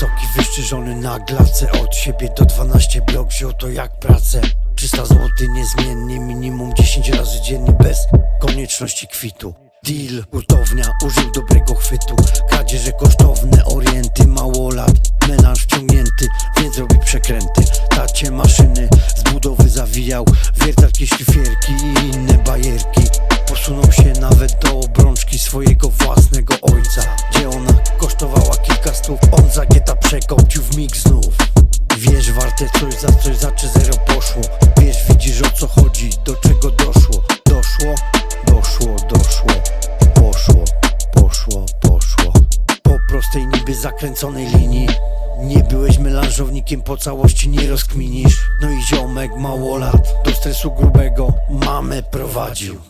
Wysoki, wyszczyżony na glace Od siebie do 12 blok wziął to jak pracę. 300 zł niezmiennie, minimum 10 razy dziennie Bez konieczności kwitu. Deal, hurtownia, użył dobrego chwytu. Kradzieże kosztowne, orienty, małolat Melanż wciągnięty, więc robi przekręty. Tacie maszyny z budowy zawijał Wiertarki, szlifierki i inne bajerki. Posunął się nawet do obrączki swojego własnego ojca. Gdzie ona kosztowała kilka stów On za gieta przekąpił w mig znów. Wiesz, warte coś za coś, za czy zero poszło. Wiesz, widzisz o co chodzi, do czego doszło? Doszło, doszło, doszło. Poszło, poszło, poszło. Po prostej niby zakręconej linii. Nie byłeś melanżownikiem, po całości nie rozkminisz. No i ziomek mało lat Do stresu grubego mamę prowadził.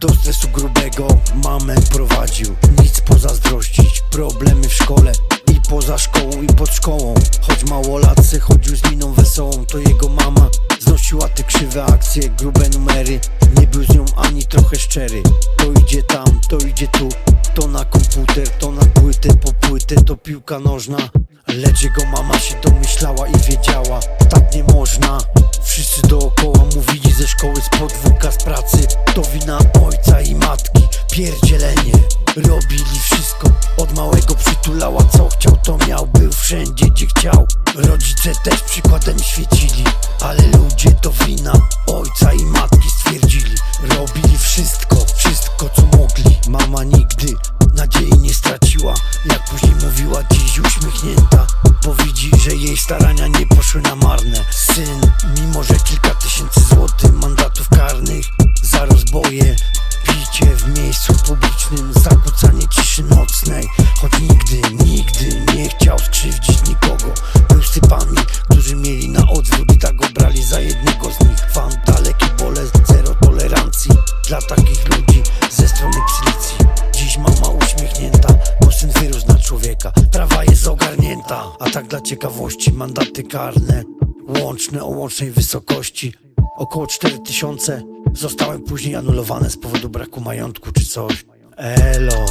Do stresu grubego mamę prowadził. Nic pozazdrościć, problemy w szkole poza szkołą i pod szkołą. Choć mało lat se chodził z miną wesołą To jego mama znosiła te krzywe akcje Grube numery, nie był z nią ani trochę szczery. To idzie tam, to idzie tu To na komputer, to na płytę Po płytę to piłka nożna. Lecz jego mama się domyślała i wiedziała Tak nie można. Wszyscy dookoła mówili ze szkoły, z podwórka, z pracy. To wina ojca i matki, pierdzielenie Robili wszystko, od małego przytulała co chciał to miał. Był wszędzie gdzie chciał, rodzice też przykładem świecili Ale ludzie to wina. Ojca i matki stwierdzili Robili wszystko, wszystko co mogli. Mama nigdy nadziei nie straciła. Jak później mówiła dziś uśmiechnięta Bo widzi, że jej starania nie poszły na marne. Syn, mimo że kilka tysięcy w miejscu publicznym Zakłócanie ciszy nocnej. Choć nigdy, nigdy nie chciał skrzywdzić nikogo. Był z typami, którzy mieli na odwrót I tak go brali za jednego z nich Fan daleki bolest, zero tolerancji Dla takich ludzi ze strony psylicji. Dziś mama uśmiechnięta, bo syn wyrósł na człowieka. Prawa jest ogarnięta, a tak dla ciekawości Mandaty karne, łączne o łącznej wysokości. Około 4000 Zostały później anulowane z powodu braku majątku czy coś. Elo